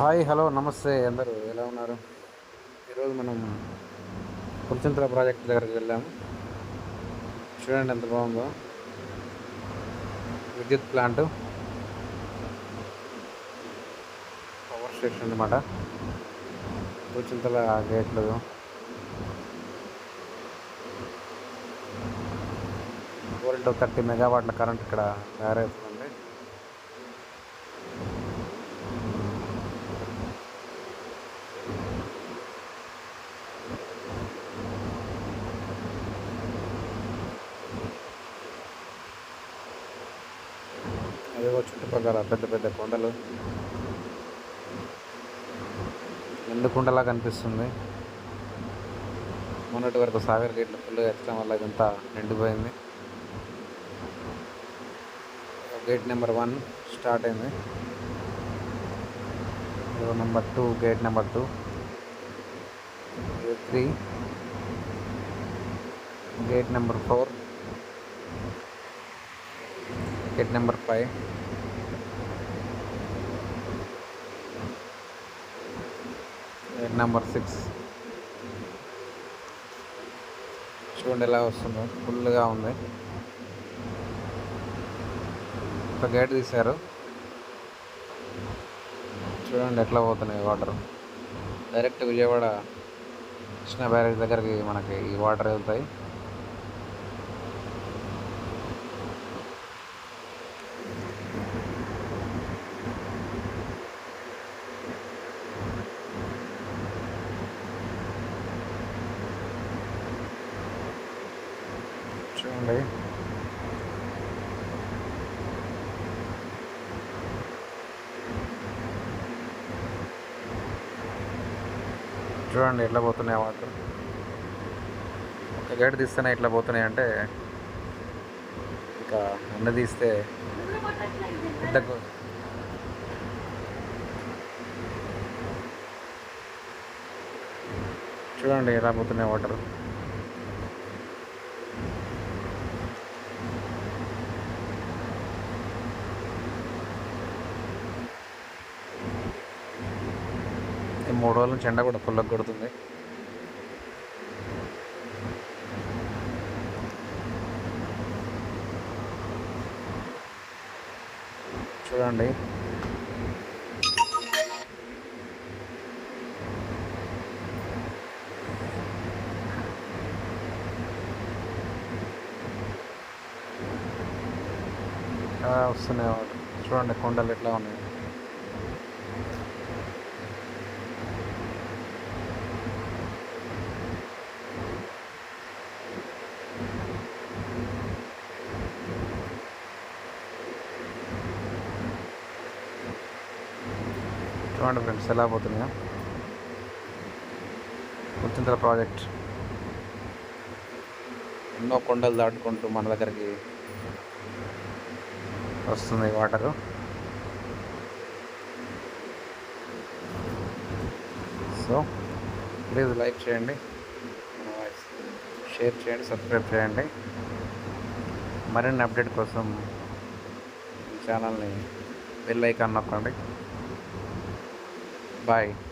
Hi hello నమస్తే. అందరూ ఎలా ఉన్నారు? ఈరోజు మనం పులిచింతల ప్రాజెక్ట్ దగ్గరికి వెళ్ళాము. చూడండి ఎంత బాగుందో. విద్యుత్ ప్లాంట్. పవర్ స్టేషన్ అనమాట పులిచింతల గేట్లు వోల్ట్ థర్టీ మెగావాట్ల కరెంట్ ఇక్కడ తయారవుతుంది. అదేవో చుట్టుపక్కల పెద్ద పెద్ద కొండలు. ఎందుకుండలా కనిపిస్తుంది. మొన్నటి వరకు సాగర్ గేట్లు ఫుల్గా ఎత్తడం వల్ల ఇదంతా నిండిపోయింది. గేట్ నెంబర్ వన్ స్టార్ట్ అయింది. Number two gate number two three gate number four gate number five. Gate number six. చూడండి ఎలా వస్తుందో. ఫుల్గా ఉంది. ఒక గేట్ తీశారు. చూడండి ఎట్లా పోతున్నాయి water. Direct Vijayawada Krishna barrage దగ్గరికి మనకి ఈ వాటర్ వెళ్తాయి. చూడండి. చూడండి ఎట్లా పోతున్నాయి వాటర్. ఒక గేట్ తీస్తేనే ఎట్లా పోతున్నాయి అంటే ఇంకా అన్న తీస్తే పెద్ద చూడండి ఎలా పోతున్నాయి వాటర్. ఈ మూడు రోజుల నుంచి ఎండ కూడా ఫుల్గా కొడుతుంది. చూడండి. వస్తున్నాయి చూడండి కొండలు ఎట్లా ఉన్నాయి. చూడండి ఫ్రెండ్స్ ఎలా పోతున్నాయో? గుర్తింతల ప్రాజెక్ట్. ఎన్నో కొండలు దాటుకుంటూ మన దగ్గరికి వస్తుంది వాటరు. సో ప్లీజ్ లైక్ చేయండి షేర్ చేయండి సబ్స్క్రైబ్ చేయండి. మరిన్ని అప్డేట్ కోసం ఛానల్ని బెల్ ఐకాన్ నొక్కండి. Bye.